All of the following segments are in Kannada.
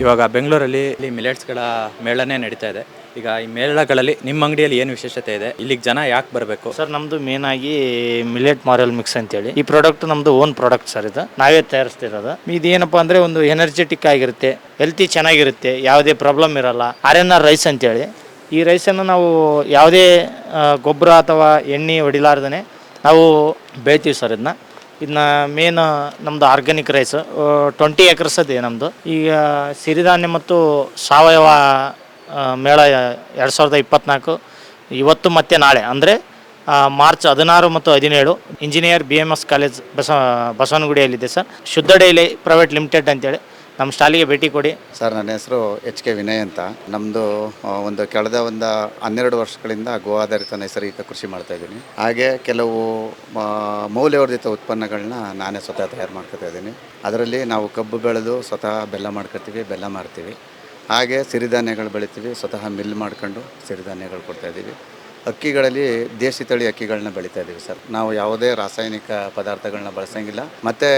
ಇವಾಗ ಬೆಂಗಳೂರಲ್ಲಿ ಇಲ್ಲಿ ಮಿಲೆಟ್ಸ್ಗಳ ಮೇಳನೇ ನಡೀತಾ ಇದೆ. ಈಗ ಈ ಮೇಳಗಳಲ್ಲಿ ನಿಮ್ಮ ಅಂಗಡಿಯಲ್ಲಿ ಏನು ವಿಶೇಷತೆ ಇದೆ? ಇಲ್ಲಿಗೆ ಜನ ಯಾಕೆ ಬರಬೇಕು? ಸರ್, ನಮ್ದು ಮೇನ್ ಆಗಿ ಮಿಲೆಟ್ ಮಾರಲ್ ಮಿಕ್ಸ್ ಅಂತೇಳಿ. ಈ ಪ್ರಾಡಕ್ಟ್ ನಮ್ದು ಓನ್ ಪ್ರಾಡಕ್ಟ್ ಸರ್ ಇದು. ನಾವೇ ತಯಾರಿಸ್ತಿರೋದು. ಇದೇನಪ್ಪ ಅಂದ್ರೆ ಒಂದು ಎನರ್ಜೆಟಿಕ್ ಆಗಿರುತ್ತೆ ಹೆಲ್ತಿ ಚೆನ್ನಾಗಿರುತ್ತೆ, ಯಾವುದೇ ಪ್ರಾಬ್ಲಮ್ ಇರಲ್ಲ. ಆರ್ ಎನ್ ಆರ್ ರೈಸ್ ಅಂತೇಳಿ. ಈ ರೈಸನ್ನು ನಾವು ಯಾವುದೇ ಗೊಬ್ಬರ ಅಥವಾ ಎಣ್ಣೆ ಹೊಡಿಲಾರ್ದೇ ನಾವು ಬೆಳಿತೀವಿ ಸರ್ ಇದನ್ನ ಇದನ್ನ ಮೇನ್ ನಮ್ದು ಆರ್ಗ್ಯಾನಿಕ್ ರೈಸ್ ಟ್ವೆಂಟಿ ಏಕರ್ಸ್ ಅದೇ ನಮ್ಮದು ಈಗ ಸಿರಿಧಾನ್ಯ ಮತ್ತು ಸಾವಯವ ಮೇಳ ಎರಡು ಸಾವಿರದ ಇಪ್ಪತ್ತ್ನಾಲ್ಕು ಇವತ್ತು ಮತ್ತು ನಾಳೆ. ಅಂದರೆ ಮಾರ್ಚ್ ಹದಿನಾರು ಮತ್ತು ಹದಿನೇಳು engineer B M S college ಬಸ, ಬಸವನಗುಡಿಯಲ್ಲಿದೆ sir. Shuddha daily private limited ಅಂತೇಳಿ. ನಮ್ಮ ಸ್ಟಾಲಿಗೆ ಭೇಟಿ ಕೊಡಿ. ಸರ್, ನನ್ನ ಹೆಸರು ಎಚ್ ಕೆ ವಿನಯ್ ಅಂತ. ನಮ್ಮದು ಒಂದು ಕಳೆದ ಒಂದು ಹನ್ನೆರಡು ವರ್ಷಗಳಿಂದ ಗೋ ಆಧಾರಿತ ನೈಸರ್ಗಿಕ ಕೃಷಿ ಮಾಡ್ತಾ ಇದ್ದೀನಿ. ಹಾಗೆ ಕೆಲವು ಮೌಲ್ಯವರ್ಧಿತ ಉತ್ಪನ್ನಗಳನ್ನ ನಾನೇ ಸ್ವತಃ ತಯಾರು ಮಾಡ್ಕೊತಾ ಇದ್ದೀನಿ. ಅದರಲ್ಲಿ ನಾವು ಕಬ್ಬು ಬೆಳೆದು ಸ್ವತಃ ಬೆಲ್ಲ ಮಾಡ್ಕೊತೀವಿ, ಬೆಲ್ಲ ಮಾರ್ತೀವಿ. ಹಾಗೆ ಸಿರಿಧಾನ್ಯಗಳು ಬೆಳಿತೀವಿ, ಸ್ವತಃ ಮಿಲ್ ಮಾಡ್ಕೊಂಡು ಸಿರಿಧಾನ್ಯಗಳು ಕೊಡ್ತಾ ಇದ್ದೀವಿ. ಅಕ್ಕಿಗಳಲ್ಲಿ ದೇಸಿ ತಳಿ ಅಕ್ಕಿಗಳನ್ನ ಬೆಳೀತಾ ಇದ್ದೀವಿ ಸರ್. ನಾವು ಯಾವುದೇ ರಾಸಾಯನಿಕ ಪದಾರ್ಥಗಳನ್ನ ಬಳಸಂಗಿಲ್ಲ. ಮತ್ತು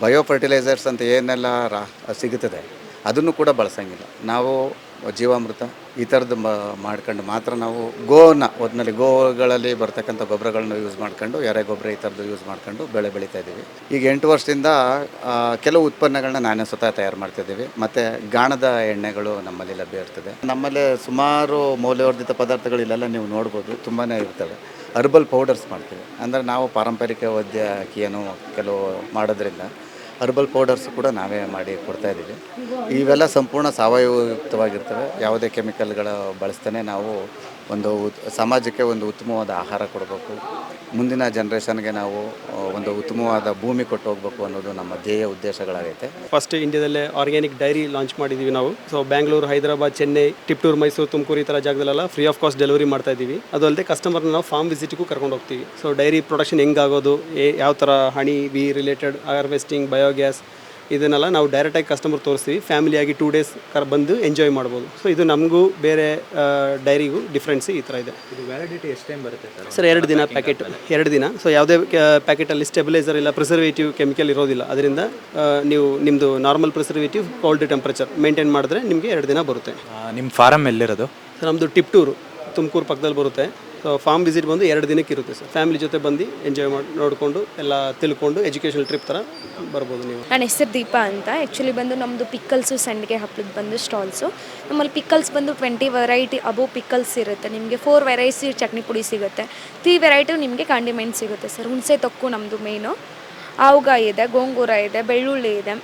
ಬಯೋ ಫರ್ಟಿಲೈಸರ್ಸ್ ಅಂತ ಏನೆಲ್ಲ ರಾ, ಸಿಗುತ್ತದೆ, ಅದನ್ನು ಕೂಡ ಬಳಸಂಗಿಲ್ಲ. ನಾವು ಜೀವಾಮೃತ, ಈ ಥರದ್ದು ಮಾಡ್ಕೊಂಡು ಮಾತ್ರ ನಾವು ಗೋನ ಒಟ್ಟಿನಲ್ಲಿ ಗೋಗಳಲ್ಲಿ ಬರ್ತಕ್ಕಂಥ ಗೊಬ್ಬರಗಳನ್ನ ಯೂಸ್ ಮಾಡ್ಕೊಂಡು, ಎರೆ ಗೊಬ್ಬರ ಈ ಥರದ್ದು ಯೂಸ್ ಮಾಡ್ಕೊಂಡು ಬೆಳೆ ಬೆಳೀತಾ ಇದ್ದೀವಿ. ಈಗ ಎಂಟು ವರ್ಷದಿಂದ ಕೆಲವು ಉತ್ಪನ್ನಗಳನ್ನ ನಾನೇ ಸ್ವತಃ ತಯಾರು ಮಾಡ್ತಿದ್ದೀವಿ ಮತ್ತು ಗಾಣದ ಎಣ್ಣೆಗಳು ನಮ್ಮಲ್ಲಿ ಲಭ್ಯ ಇರ್ತದೆ. ನಮ್ಮಲ್ಲಿ ಸುಮಾರು ಮೌಲ್ಯವರ್ಧಿತ ಪದಾರ್ಥಗಳು ಇಲ್ಲೆಲ್ಲ ನೀವು ನೋಡ್ಬೋದು ತುಂಬಾ ಇರ್ತವೆ. ಹರ್ಬಲ್ ಪೌಡರ್ಸ್ ಮಾಡ್ತೀವಿ. ಅಂದರೆ ನಾವು ಪಾರಂಪರಿಕ ವೈದ್ಯಕೀಯನು ಕೆಲವು ಮಾಡೋದ್ರಿಂದ ಹರ್ಬಲ್ ಪೌಡರ್ಸ್ ಕೂಡ ನಾವೇ ಮಾಡಿ ಕೊಡ್ತಾ ಇದ್ದೀವಿ. ಇವೆಲ್ಲ ಸಂಪೂರ್ಣ ಸಾವಯವಯುಕ್ತವಾಗಿರ್ತವೆ ಯಾವುದೇ ಕೆಮಿಕಲ್ಗಳ ಬಳಸ್ತಾನೆ ನಾವು. ಒಂದು ಸಮಾಜಕ್ಕೆ ಒಂದು ಉತ್ತಮವಾದ ಆಹಾರ ಕೊಡಬೇಕು. ಮುಂದಿನ ಜನ್ರೇಷನ್ಗೆ ನಾವು ಒಂದು ಉತ್ತಮವಾದ ಭೂಮಿ ಕೊಟ್ಟು ಹೋಗ್ಬೇಕು ಅನ್ನೋದು ನಮ್ಮ ಧ್ಯೇಯ ಉದ್ದೇಶಗಳಾಗೈತೆ. ಫಸ್ಟ್ ಇಂಡಿಯಾದಲ್ಲೇ ಆರ್ಗ್ಯಾನಿಕ್ ಡೈರಿ ಲಾಂಚ್ ಮಾಡಿದ್ದೀವಿ ನಾವು. ಸೊ ಬ್ಯಾಂಗ್ಳೂರು ಹೈದರಾಬಾದ್ ಚೆನ್ನೈ ಟಿಪ್ಟೂರು ಮೈಸೂರು ತುಮಕೂರು ಈ ಥರ ಜಾಗದಲ್ಲೆಲ್ಲ ಫ್ರೀ ಆಫ್ ಕಾಸ್ಟ್ ಡೆಲಿವರಿ ಮಾಡ್ತಾ ಇದ್ದೀವಿ. ಅದು ಅಲ್ಲದೆ ಕಸ್ಟಮರ್ನ ನಾವು ಫಾರ್ಮ್ ವಿಸಿಟ್ಗೂ ಕರ್ಕೊಂಡು ಹೋಗ್ತೀವಿ. ಸೊ ಡೈರಿ ಪ್ರೊಡಕ್ಷನ್ ಹೆಂಗಾಗೋದು ಯಾವ ಥರ ಹಣಿ, ಬಿ ರಿಲೇಟೆಡ್ ಹಾರ್ವೆಸ್ಟಿಂಗ್ ಬಯೋಗ್ಯಾಸ್ ಇದನ್ನೆಲ್ಲ ನಾವು ಡೈರೆಕ್ಟಾಗಿ ಕಸ್ಟಮರ್ ತೋರಿಸ್ತೀವಿ. ಫ್ಯಾಮಿಲಿಯಾಗಿ ಟೂ ಡೇಸ್ ಕರ್ ಬಂದು ಎಂಜಾಯ್ ಮಾಡ್ಬೋದು. ಸೊ ಇದು ನಮಗೂ ಬೇರೆ ಡೈರಿಗೂ ಡಿಫ್ರೆನ್ಸ್ ಈ ಥರ ಇದೆ. ವ್ಯಾಲಿಡಿಟಿ ಎಷ್ಟು ಟೈಮ್ ಬರುತ್ತೆ ಸರ್? ಸರ್ ಎರಡು ದಿನ ಪ್ಯಾಕೆಟ್ ಎರಡು ದಿನ. ಸೊ ಯಾವುದೇ ಪ್ಯಾಕೆಟಲ್ಲಿ ಸ್ಟೆಬಿಲೈಸರ್ ಇಲ್ಲ ಪ್ರಿಸರ್ವೇಟಿವ್ ಕೆಮಿಕಲ್ ಇರೋದಿಲ್ಲ. ಅದರಿಂದ ನೀವು ನಿಮ್ಮದು normal preservative cold temperature maintain ಮಾಡಿದ್ರೆ ನಿಮಗೆ ಎರಡು ದಿನ ಬರುತ್ತೆ. ನಿಮ್ಮ ಫಾರಮ್ ಎಲ್ಲಿರೋದು? ಸರ್ ನಮ್ಮದು ಟಿಪ್ಟೂರು ತುಮಕೂರು ಪಕ್ಕದಲ್ಲಿ ಬರುತ್ತೆ. ಫಾರ್ಮ್ ವಿಸಿಟ್ ಬಂದು ಎರಡು ದಿನಕ್ಕೆ ಇರುತ್ತೆ ಸರ್. ಫ್ಯಾಮಿಲಿ ಜೊತೆ ಬಂದು ಎಂಜಾಯ್ ಮಾಡಿ, ನೋಡಿಕೊಂಡು ಎಲ್ಲ ತಿಳ್ಕೊಂಡು ಎಜುಕೇಷನಲ್ ಟ್ರಿಪ್ ಥರ ಬರ್ಬೋದು ನೀವು. ನನ್ನ ಹೆಸರು ದೀಪಾ ಅಂತ. ಆ್ಯಕ್ಚುಲಿ ಬಂದು ನಮ್ಮದು ಪಿಕ್ಕಲ್ಸು ಸಂಡಿಗೆ ಹಪ್ಪಳದ ಬಂದು ಸ್ಟಾಲ್ಸು ನಮ್ಮಲ್ಲಿ ಪಿಕ್ಕಲ್ಸ್ ಬಂದು ಟ್ವೆಂಟಿ ವೆರೈಟಿ ಅಬೋ ಪಿಕ್ಕಲ್ಸ್ ಇರುತ್ತೆ. ನಿಮಗೆ ಫೋರ್ ವೆರೈಟಿ ಚಟ್ನಿ ಪುಡಿ ಸಿಗುತ್ತೆ. ತ್ರೀ ವೆರೈಟಿ ನಿಮಗೆ ಕಾಂಡಿಮೆಂಟ್ ಸಿಗುತ್ತೆ ಸರ್. ಹುಣಸೆ ತೊಕ್ಕು ನಮ್ಮದು ಮೇನು ಆವುಗಾಯಿ ಇದೆ, ಗೋಂಗೂರ ಇದೆ, ಬೆಳ್ಳುಳ್ಳಿ ಇದೆ.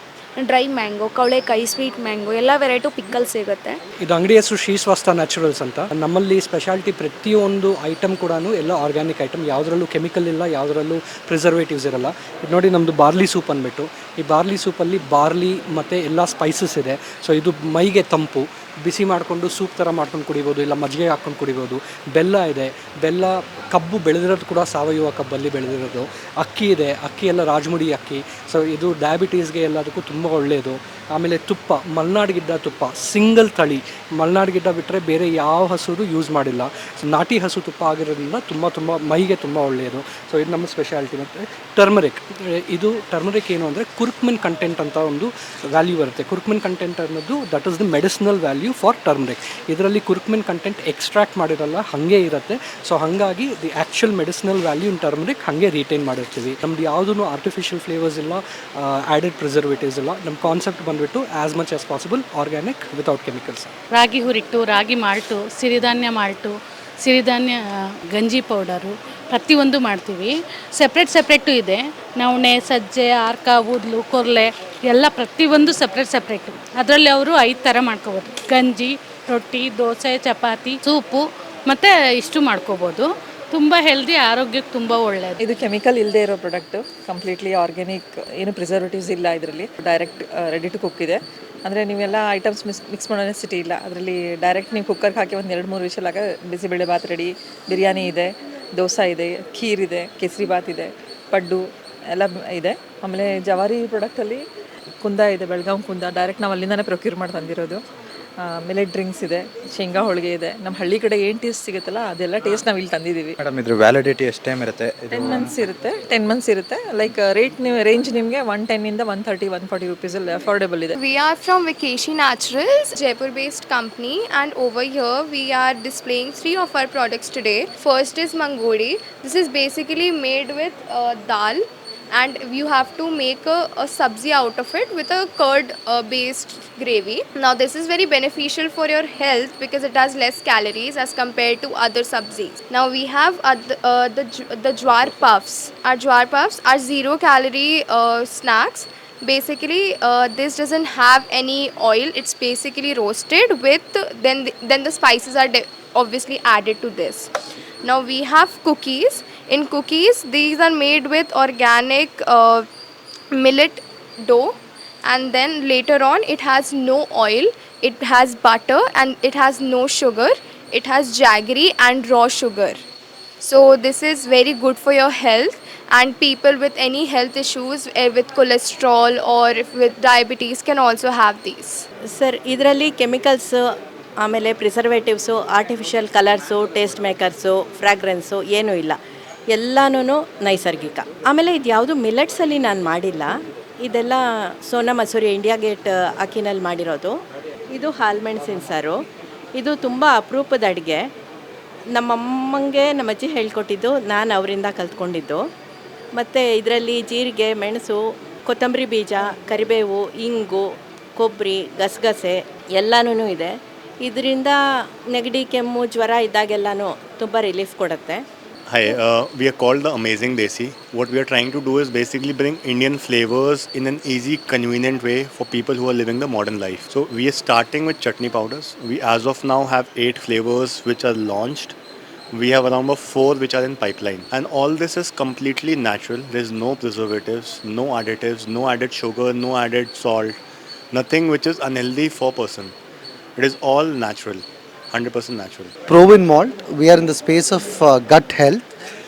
ಡ್ರೈ ಮ್ಯಾಂಗೋ, ಕವಳೆಕಾಯಿ, ಸ್ವೀಟ್ ಮ್ಯಾಂಗೋ, ಎಲ್ಲ ವೆರೈಟಿ ಪಿಕ್ಕಲ್ ಸಿಗುತ್ತೆ. ಇದು ಅಂಗಡಿ ಹೆಸರು ಶ್ರೀ ಸ್ವಸ್ಥ ನ್ಯಾಚುರಲ್ಸ್ ಅಂತ. ನಮ್ಮಲ್ಲಿ ಸ್ಪೆಷಾಲಿಟಿ ಪ್ರತಿಯೊಂದು ಐಟಮ್ ಕೂಡ ಎಲ್ಲ ಆರ್ಗ್ಯಾನಿಕ್ ಐಟಮ್ ಯಾವುದರಲ್ಲೂ ಕೆಮಿಕಲ್ ಇಲ್ಲ, ಯಾವುದರಲ್ಲೂ ಪ್ರಿಸರ್ವೇಟಿವ್ಸ್ ಇರಲ್ಲ. ಇದು ನೋಡಿ ನಮ್ಮದು ಬಾರ್ಲಿ ಸೂಪ್ ಅಂದ್ಬಿಟ್ಟು ಈ ಬಾರ್ಲಿ ಸೂಪಲ್ಲಿ ಬಾರ್ಲಿ ಮತ್ತು ಎಲ್ಲ ಸ್ಪೈಸಸ್ ಇದೆ. ಸೊ ಇದು ಮೈಗೆ ತಂಪು ಬಿಸಿ ಮಾಡಿಕೊಂಡು ಸೂಪ್ ಥರ ಮಾಡ್ಕೊಂಡು ಕುಡಿಬೋದು, ಇಲ್ಲ ಮಜ್ಜಿಗೆ ಹಾಕ್ಕೊಂಡು ಕುಡಿಬೋದು. ಬೆಲ್ಲ ಇದೆ. ಬೆಲ್ಲ ಕಬ್ಬು ಬೆಳೆದಿರೋದು ಕೂಡ ಸಾವಯವ ಕಬ್ಬಲ್ಲಿ ಬೆಳೆದಿರೋದು. ಅಕ್ಕಿ ಇದೆ. ಅಕ್ಕಿ ಎಲ್ಲ ರಾಜಮುಡಿ ಅಕ್ಕಿ. ಸೊ ಇದು ಡಯಾಬಿಟೀಸ್ಗೆ ಎಲ್ಲದಕ್ಕೂ ತುಂಬ ಒಳ್ಳೆಯದು ಆಮೇಲೆ ತುಪ್ಪ, ಮಲ್ನಾಡ್ ಗಿಡ್ಡ ತುಪ್ಪ ಸಿಂಗಲ್ ತಳಿ. ಮಲ್ನಾಡ್ ಗಿಡ್ಡ ಬಿಟ್ಟರೆ ಬೇರೆ ಯಾವ ಹಸುದು ಯೂಸ್ ಮಾಡಿಲ್ಲ. ಸೊ ನಾಟಿ ಹಸು ತುಪ್ಪ ಆಗಿರೋದ್ರಿಂದ ತುಂಬ ತುಂಬ, ಮೈಗೆ ತುಂಬ ಒಳ್ಳೆಯದು ಸೊ ಇದು ನಮ್ಮ ಸ್ಪೆಷಾಲಿಟಿ ಮತ್ತು ಟರ್ಮರಿಕ್ ಇದು ಟರ್ಮರಿಕ್ ಏನು ಅಂದರೆ ಕುರ್ಕ್ಮಿನ್ ಕಂಟೆಂಟ್ ಅಂತ ಒಂದು ವ್ಯಾಲ್ಯೂ ಬರುತ್ತೆ. ಕುರ್ಕ್ಮಿನ್ ಕಂಟೆಂಟ್ ಅನ್ನೋದು that is the medicinal value for turmeric ಇದರಲ್ಲಿ ಕುರ್ಕ್ಮಿನ್ ಕಂಟೆಂಟ್ ಎಕ್ಸ್ಟ್ರಾಕ್ಟ್ ಮಾಡಿರಲ್ಲ, ಹಾಗೆ ಇರುತ್ತೆ. ಸೊ ಹಾಗಾಗಿ the actual medicinal value in turmeric ಹಾಗೆ ರಿಟೈನ್ ಮಾಡಿರ್ತೀವಿ. ನಮ್ದು ಯಾವುದೂ ಆರ್ಟಿಫಿಷಿಯಲ್ ಫ್ಲೇವರ್ಸ್ ಇಲ್ಲ ಆ್ಯಡೆಡ್ ಪ್ರಿಸರ್ವೇಟಿವ್ಸ್ ಇಲ್ಲ ನಮ್ಮ ಕಾನ್ಸೆಪ್ಟ್ ಬಂದುಬಿಟ್ಟು as much as possible organic without chemicals ragi ಹುರಿಟ್ಟು, ragi malt, ಸಿರಿಧಾನ್ಯ ಮಾಲ್ಟು ಸಿರಿಧಾನ್ಯ ಗಂಜಿ ಪೌಡರು ಪ್ರತಿಯೊಂದು ಮಾಡ್ತೀವಿ. ಸೆಪ್ರೇಟ್ ಸೆಪ್ರೇಟು ಇದೆ. ನವಣೆ ಸಜ್ಜೆ, ಆರ್ಕ, ಊದ್ಲು, ಕೊರ್ಲೆ ಎಲ್ಲ ಪ್ರತಿಯೊಂದು ಸಪ್ರೇಟ್ ಸಪ್ರೇಟು ಅದರಲ್ಲಿ ಅವರು ಐದು ಥರ ಮಾಡ್ಕೋಬೋದು. ಗಂಜಿ, ರೊಟ್ಟಿ, ದೋಸೆ, ಚಪಾತಿ, ಸೂಪು ಮತ್ತು ಇಷ್ಟು ಮಾಡ್ಕೋಬೋದು. ತುಂಬ ಹೆಲ್ದಿ ಆರೋಗ್ಯಕ್ಕೆ ತುಂಬ ಒಳ್ಳೆಯದು ಇದು ಕೆಮಿಕಲ್ ಇಲ್ಲದೆ ಇರೋ ಪ್ರಾಡಕ್ಟ್ ಕಂಪ್ಲೀಟ್ಲಿ ಆರ್ಗ್ಯಾನಿಕ್ ಏನು ಪ್ರಿಸರ್ವೇಟಿವ್ಸ್ ಇಲ್ಲ ಇದರಲ್ಲಿ. ಡೈರೆಕ್ಟ್ ರೆಡಿ ಟು ಕುಕ್ ಇದೆ. ಅಂದರೆ ನೀವೆಲ್ಲ ಐಟಮ್ಸ್ ಮಿಸ್ ಮಿಕ್ಸ್ ಮಾಡೋ ನೆಸಿಟಿ ಇಲ್ಲ. ಅದರಲ್ಲಿ ಡೈರೆಕ್ಟ್ ನೀವು ಕುಕ್ಕರ್ಗೆ ಹಾಕಿ ಒಂದು ಎರಡು, ಮೂರು ವಿಷಲಾಗ ಬಿಸಿಬೇಳೆ ಬಾತ್ ರೆಡಿ ಬಿರಿಯಾನಿ ಇದೆ, ದೋಸೆ ಇದೆ, ಖೀರ್ ಇದೆ, ಕೇಸರಿ ಬಾತ್ ಇದೆ, ಪಡ್ಡು ಎಲ್ಲ ಇದೆ. ಆಮೇಲೆ ಜವಾರಿ ಪ್ರಾಡಕ್ಟಲ್ಲಿ ಕುಂದ ಇದೆ ಬೆಳಗಾವಿ ಕುಂದ. ಡೈರೆಕ್ಟ್ ನಾವು ಅಲ್ಲಿಂದನೇ ಪ್ರೊಕ್ಯೂರ್ ಮಾಡಿ ತಂದಿರೋದು. ಮಿಲೆಟ್ ಡ್ರಿಂಕ್ಸ್ ಇದೆ ಶೇಂಗಾ ಹೋಳಿಗೆ ಇದೆ. ನಮ್ಮ ಹಳ್ಳಿ ಕಡೆ ಏನು ಟೇಸ್ಟ್ ಸಿಗುತ್ತಲ್ಲ ಅದೆಲ್ಲ ಟೇಸ್ಟ್ ನಾವು ಇಲ್ಲಿ ತಂದಿದ್ದೀವಿ ಮೇಡಮ್ ಇದ್ರ ವ್ಯಾಲಿಡಿಟಿ ಎಷ್ಟು ಟೈಮ್ ಇರುತ್ತೆ? ಟೆನ್ ಮಂತ್ಸ್ ಇರುತ್ತೆ ಟೆನ್ ಮಂತ್ಸ್ ಇರುತ್ತೆ. ಲೈಕ್ ರೇಟ್ ನೀವು ರೇಂಜ್ ನಿಮಗೆ ಒನ್ ಟೆನ್ ಇಂದ one thirty one forty rupees ಅಲ್ಲಿ ಅಫೋರ್ಡೆಬಲ್ ಇದೆ. We are from Vekeshi naturals Jaipur based company and over here we are displaying three of our products today first is mangodi this is basically made with dal and you have to make a, a sabzi out of it with a curd uh, based gravy. Now, this is very beneficial for your health because it has less calories as compared to other sabzis. Now, we have uh, the, uh, the, the jwar puffs. Our jwar puffs are zero calorie uh, snacks basically uh, this doesn't have any oil it's basically roasted with then the, then the spices are obviously added to this now we have cookies in cookies these are made with organic uh, millet dough and then later on it has no oil it has butter and it has no sugar it has jaggery and raw sugar so this is very good for your health and people with any health issues eh, with cholesterol or if with diabetes can also have these sir ಇದರಲ್ಲಿ ಕೆಮಿಕಲ್ಸು ಆಮೇಲೆ preservatives artificial colours taste makers fragrance ಏನೂ ಇಲ್ಲ ಎಲ್ಲನೂ ನೈಸರ್ಗಿಕ. ಆಮೇಲೆ ಇದು ಯಾವುದು ಮಿಲೆಟ್ಸಲ್ಲಿ ನಾನು ಮಾಡಿಲ್ಲ. ಇದೆಲ್ಲ ಸೋನಾ ಮಸೂರಿ ಇಂಡಿಯಾ ಗೇಟ್ ಅಕ್ಕಿನಲ್ಲಿ ಮಾಡಿರೋದು. ಇದು ಹಾಲ್ಮೆಣಸಿನ ಸಾರು ಇದು ತುಂಬ ಅಪರೂಪದ ಅಡುಗೆ. ನಮ್ಮಮ್ಮಂಗೆ ನಮ್ಮ ಅಜ್ಜಿ ಹೇಳ್ಕೊಟ್ಟಿದ್ದು, ನಾನು ಅವರಿಂದ ಕಲ್ತ್ಕೊಂಡಿದ್ದು. ಮತ್ತು ಇದರಲ್ಲಿ ಜೀರಿಗೆ, ಮೆಣಸು, ಕೊತ್ತಂಬರಿ ಬೀಜ, ಕರಿಬೇವು, ಇಂಗು ಕೊಬ್ಬರಿ ಗಸಗಸೆ ಎಲ್ಲನೂ ಇದೆ. ಇದರಿಂದ ನೆಗಡಿ, ಕೆಮ್ಮು, ಜ್ವರ ಇದ್ದಾಗೆಲ್ಲನೂ ತುಂಬ ರಿಲೀಫ್ ಕೊಡುತ್ತೆ. Hi, uh, we are called the Amazing Desi. What we are trying to do is basically bring Indian flavors in an easy, convenient way for people who are living the modern life. So we are starting with chutney powders. We, as of now, have eight flavors which are launched. We have around about four which are in pipeline, and all this is completely natural. There's no preservatives, no additives, no added sugar, no added salt, nothing which is unhealthy for person. It is all natural, 100% natural. Provin Malt. We are in the space of uh, gut health.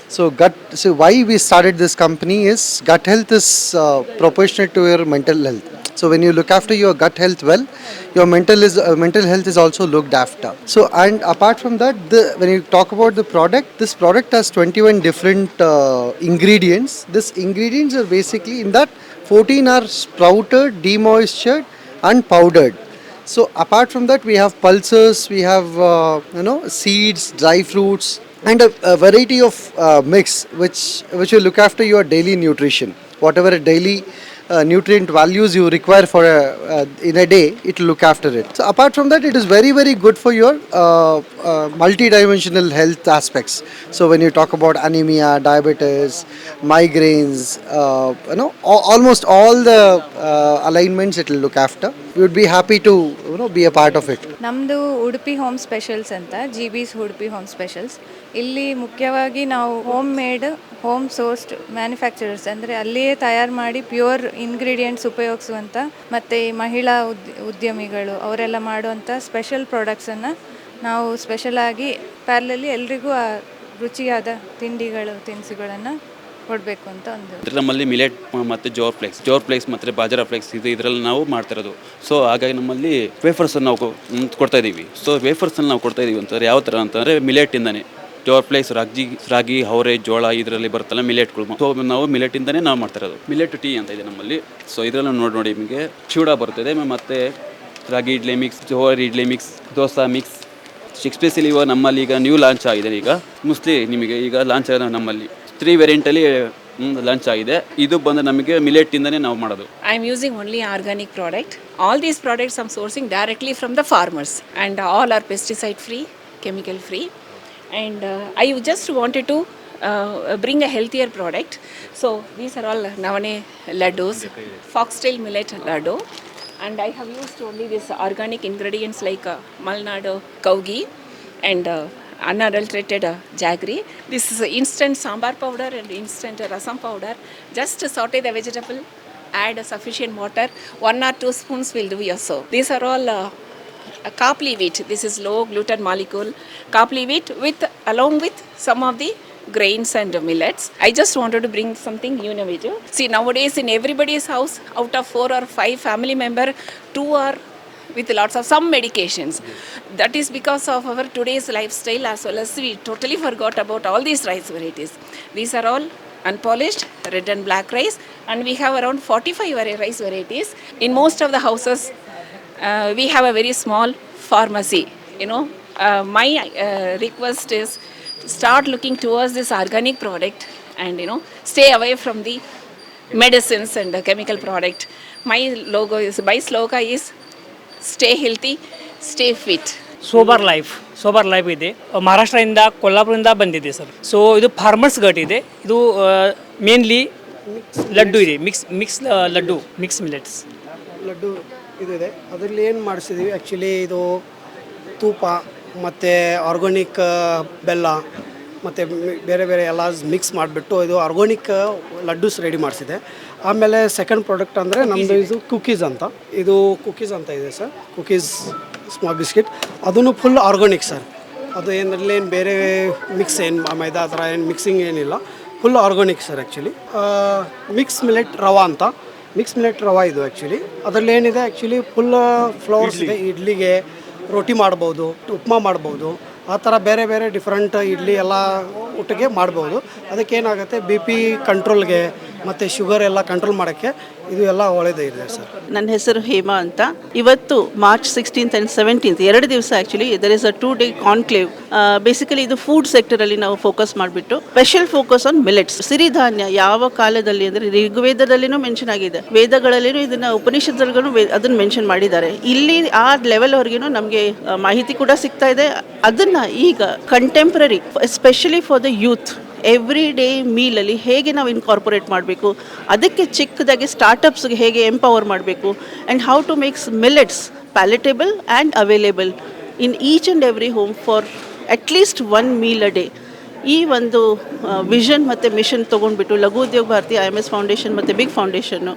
So gut. So why we started this company is gut health is uh, proportionate to your mental health. So when you look after your gut health well, your mental is uh, mental health is also looked after. So and apart from that, the when you talk about the product, this product has 21 different uh, ingredients. This ingredients are basically in that 14 are sprouted, demoistured, and powdered. So apart from that, we have pulses, we have uh, you know seeds, dry fruits, and a, a variety of uh, mix which which will look after your daily nutrition. Whatever daily uh, nutrient values you require for a, uh, in a day, it will look after it. So apart from that, it is very very good for your uh, uh, multi-dimensional health aspects. So when you talk about anemia, diabetes, migraines, uh, you know al- almost all the uh, alignments it will look after. Be happy to you know be be part of it. ನಮ್ಮದು ಉಡುಪಿ ಹೋಮ್ ಸ್ಪೆಷಲ್ಸ್ ಅಂತ ಜಿ ಬಿಸ್ ಉಡುಪಿ ಹೋಮ್ ಸ್ಪೆಷಲ್ಸ್ ಇಲ್ಲಿ ಮುಖ್ಯವಾಗಿ ನಾವು home made home sourced manufacturers ಅಂದರೆ ಅಲ್ಲಿಯೇ ತಯಾರು ಮಾಡಿ ಪ್ಯೂರ್ ಇಂಗ್ರೀಡಿಯೆಂಟ್ಸ್ ಉಪಯೋಗಿಸುವಂಥ ಮತ್ತು ಈ ಮಹಿಳಾ ಉದ್, ಉದ್ಯಮಿಗಳು, ಅವರೆಲ್ಲ ಮಾಡುವಂಥ ಸ್ಪೆಷಲ್ ಪ್ರಾಡಕ್ಟ್ಸನ್ನು ನಾವು ಸ್ಪೆಷಲಾಗಿ ಪ್ಯಾರ್ಲಲ್ಲಿ ಎಲ್ರಿಗೂ ರುಚಿಯಾದ ತಿಂಡಿಗಳು, ತಿನಿಸುಗಳನ್ನು ಕೊಡಬೇಕು ಅಂತ ಒಂದು ನಮ್ಮಲ್ಲಿ ಮಿಲೆಟ್ ಮತ್ತು ಜೋರ್ ಫ್ಲೆಕ್ಸ್ ಜೋರ್ ಫ್ಲೆಕ್ಸ್ ಮತ್ತು ಬಾಜರ ಫ್ಲೆಕ್ಸ್ ಇದು ಇದರಲ್ಲಿ ನಾವು ಮಾಡ್ತಿರೋದು. ಸೊ ಹಾಗಾಗಿ ನಮ್ಮಲ್ಲಿ ವೇಫರ್ಸನ್ನು ನಾವು ಕೊಡ್ತಾ ಇದ್ದೀವಿ ಸೊ ವೇಫರ್ಸನ್ನು ನಾವು ಕೊಡ್ತಾ ಇದ್ದೀವಿ ಅಂತಂದರೆ ಯಾವ ಥರ ಅಂತಂದರೆ ಮಿಲೆಟಿಂದನೇ ಜೋರ್ ಪ್ಲೇಸ್ ರಾಗಿ ರಾಗಿ ಅವರೆ ಜೋಳ ಇದರಲ್ಲಿ ಬರುತ್ತಲ್ಲ ಮಿಲೆಟ್ಗಳು ಸೊ ನಾವು ಮಿಲೆಟಿಂದನೇ ನಾವು ಮಾಡ್ತಾ ಇರೋದು ಮಿಲೆಟ್ ಟೀ ಅಂತ ಇದೆ ನಮ್ಮಲ್ಲಿ. ಸೊ ಇದರಲ್ಲಿ ನೋಡಿ ನೋಡಿ ನಿಮಗೆ ಚೂಡ ಬರ್ತದೆ ಮತ್ತು ragi idli mix jowar idli mix dosa mix especially ಇವಾಗ ನಮ್ಮಲ್ಲಿ ಈಗ ನ್ಯೂ ಲಾಂಚ್ ಆಗಿದೆ ಈಗ. ಮುಸ್ಲಿ ನಿಮಗೆ ಈಗ ಲಾಂಚ್ ಆಗಿದೆ ನಮ್ಮಲ್ಲಿ. ತ್ರೀ ವೆರಿಯಂಟಲ್ಲಿ ಲಂಚ್ ಆಗಿದೆ. ಇದು ಬಂದು ನಮಗೆ ಮಿಲೆಟ್ ಇಂದನೇ ನಾವು ಮಾಡೋದು. I am using only organic product all these products am sourcing directly from the farmers and all are pesticide free chemical free and I you just wanted to bring a healthier product so these are all ನವಣೆ laddoos foxtail millet laddu and I have used only this organic ingredients like Malnad cow ghee and unadulterated uh, jaggery. This is instant sambar powder and instant rasam powder. Just saute the vegetable, add sufficient water, one or two spoons will do your so. These are all uh, kapli wheat. This is low gluten molecule kapli wheat with along with some of the grains and millets. I just wanted to bring something innovative. See nowadays in everybody's house, out of four or five family member, two are with lots of some medications. That is because of our today's lifestyle as well as we totally forgot about all these rice varieties. These are all unpolished red and black rice and we have around 45 rice varieties. In most of the houses, uh, we have a very small pharmacy. You know, uh, my uh, request is to start looking towards this organic product and you know stay away from the medicines and the chemical product. My logo is my slogan is stay healthy stay fit sober life sober life ಇದೆ. ಮಹಾರಾಷ್ಟ್ರದಿಂದ ಕೊಲ್ಲಾಪುರದಿಂದ ಬಂದಿದೆ ಸರ್ ಸೊ ಇದು ಫಾರ್ಮರ್ಸ್ ಘಟ್ ಇದೆ. ಇದು ಮೇನ್ಲಿ ಲಡ್ಡು ಇದೆ. Mix mix laddu mix millets laddu ಇದು ಇದೆ ಅದರಲ್ಲಿ ಏನು ಮಾಡಿಸಿದ್ದೀವಿ ಆ್ಯಕ್ಚುಲಿ ಇದು ತೂಪ ಮತ್ತು ಆರ್ಗಾನಿಕ್ ಬೆಲ್ಲ ಮತ್ತು ಬೇರೆ ಬೇರೆ ಎಲ್ಲ ಮಿಕ್ಸ್ ಮಾಡಿಬಿಟ್ಟು ಇದು ಆರ್ಗಾನಿಕ್ ಲಡ್ಡೂಸ್ ರೆಡಿ ಮಾಡಿಸಿದೆ. ಆಮೇಲೆ ಸೆಕೆಂಡ್ ಪ್ರಾಡಕ್ಟ್ ಅಂದರೆ ನಮ್ಮದು ಇದು ಕುಕೀಸ್ ಅಂತ. ಇದು ಕುಕೀಸ್ ಅಂತ ಇದೆ ಸರ್. ಕುಕೀಸ್ ಸ್ಮಾಲ್ ಬಿಸ್ಕಿಟ್ ಅದನ್ನು ಫುಲ್ ಆರ್ಗಾನಿಕ್ ಸರ್. ಅದು ಏನರಲ್ಲಿ ಏನು ಬೇರೆ ಮಿಕ್ಸ್ ಏನು ಮೈದಾ ಆ ಥರ ಏನು ಮಿಕ್ಸಿಂಗ್ ಏನಿಲ್ಲ. Full organic sir actually mix millet rava ಅಂತ. ಮಿಕ್ಸ್ ಮಿಲೆಟ್ ರವಾ ಇದು ಆ್ಯಕ್ಚುಲಿ ಅದರಲ್ಲಿ ಏನಿದೆ ಆ್ಯಕ್ಚುಲಿ ಫುಲ್ ಫ್ಲವರ್ಸ್ ಇದೆ. ಇಡ್ಲಿಗೆ ರೊಟ್ಟಿ ಮಾಡ್ಬೋದು ಉಪ್ಮಾ ಮಾಡ್ಬೋದು. ಆ ಥರ ಬೇರೆ ಬೇರೆ ಡಿಫ್ರೆಂಟ್ ಇಡ್ಲಿ ಎಲ್ಲ ಊಟಕ್ಕೆ ಮಾಡ್ಬೋದು. ಅದಕ್ಕೆ ಏನಾಗುತ್ತೆ ಬಿ ಪಿ ಕಂಟ್ರೋಲ್ಗೆ ಮತ್ತು ಶುಗರ್ ಎಲ್ಲ ಕಂಟ್ರೋಲ್ ಮಾಡೋಕ್ಕೆ ಇದು ಎಲ್ಲ ಒಳ್ಳೆಯದೇ ಇದೆ ಸರ್. ನನ್ನ ಹೆಸರು ಹೇಮಾ ಅಂತ. ಇವತ್ತು ಮಾರ್ಚ್ ಸಿಕ್ಸ್ಟೀನ್ತ್ ಆ್ಯಂಡ್ ಸೆವೆಂಟೀನ್ತ್ ಎರಡು ದಿವಸ actually there is a two day conclave basically ಇದು ಫುಡ್ ಸೆಕ್ಟರಲ್ಲಿ ನಾವು ಫೋಕಸ್ ಮಾಡಿಬಿಟ್ಟು ಸ್ಪೆಷಲ್ ಫೋಕಸ್ ಆನ್ ಮಿಲೆಟ್ಸ್ ಸಿರಿಧಾನ್ಯ ಯಾವ ಕಾಲದಲ್ಲಿ ಅಂದರೆ, ಋಗ್ವೇದದಲ್ಲಿನೂ ಮೆನ್ಷನ್ ಆಗಿದೆ. ವೇದಗಳಲ್ಲಿನೂ ಇದನ್ನು ಉಪನಿಷತ್ಗಳು ಅದನ್ನು ಮೆನ್ಷನ್ ಮಾಡಿದ್ದಾರೆ. ಇಲ್ಲಿ ಆ ಲೆವೆಲ್ವರೆಗೂ ನಮಗೆ ಮಾಹಿತಿ ಕೂಡ ಸಿಗ್ತಾ ಇದೆ. ಅದನ್ನು ಈಗ contemporary especially for the youth every day ಮೀಲಲ್ಲಿ ಹೇಗೆ ನಾವು ಇನ್ಕಾರ್ಪೊರೇಟ್ ಮಾಡಬೇಕು, ಅದಕ್ಕೆ ಚಿಕ್ಕದಾಗಿ ಸ್ಟಾರ್ಟಪ್ಸ್ಗೆ ಹೇಗೆ ಎಂಪವರ್ ಮಾಡಬೇಕು and how to makes millets palatable and available in each and every home for at least one meal a day ಈ ಒಂದು ವಿಷನ್ ಮತ್ತು mission ತೊಗೊಂಡ್ಬಿಟ್ಟು Laghu Udyog Bharati I M S foundation ಮತ್ತು ಬಿಗ್ ಫೌಂಡೇಶನ್ನು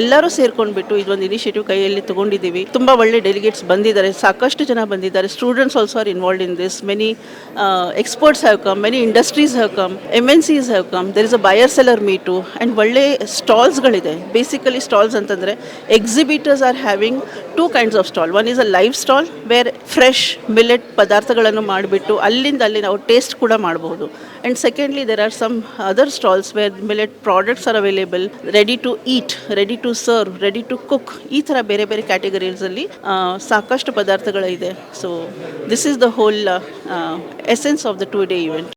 ಎಲ್ಲರೂ ಸೇರ್ಕೊಂಡ್ಬಿಟ್ಟು ಇದೊಂದು ಇನಿಷಿಯೇಟಿವ್ ಕೈಯಲ್ಲಿ ತೊಗೊಂಡಿದ್ದೀವಿ. ತುಂಬ ಒಳ್ಳೆ ಡೆಲಿಗೇಟ್ಸ್ ಬಂದಿದ್ದಾರೆ. ಸಾಕಷ್ಟು ಜನ ಬಂದಿದ್ದಾರೆ. Students also are involved in this many experts have come many industries have come M N Cs have come there is a buyer seller meet and ಒಳ್ಳೆ ಸ್ಟಾಲ್ಸ್ಗಳಿದೆ ಬೇಸಿಕಲಿ ಸ್ಟಾಲ್ಸ್ ಅಂತಂದರೆ exhibitors are having two kinds of stall one is a live stall where fresh millet ಪದಾರ್ಥಗಳನ್ನು ಮಾಡಿಬಿಟ್ಟು ಅಲ್ಲಿಂದ ಅಲ್ಲಿ ನಾವು ಟೇಸ್ಟ್ ಕೂಡ ಮಾಡಬಹುದು and secondly there are some other stalls where millet products are available ready to eat ready to serve ready to cook ಈ ಥರ ಬೇರೆ ಬೇರೆ ಕ್ಯಾಟಗರೀಸಲ್ಲಿ ಸಾಕಷ್ಟು ಪದಾರ್ಥಗಳಿದೆ. So this is the whole essence of the two day event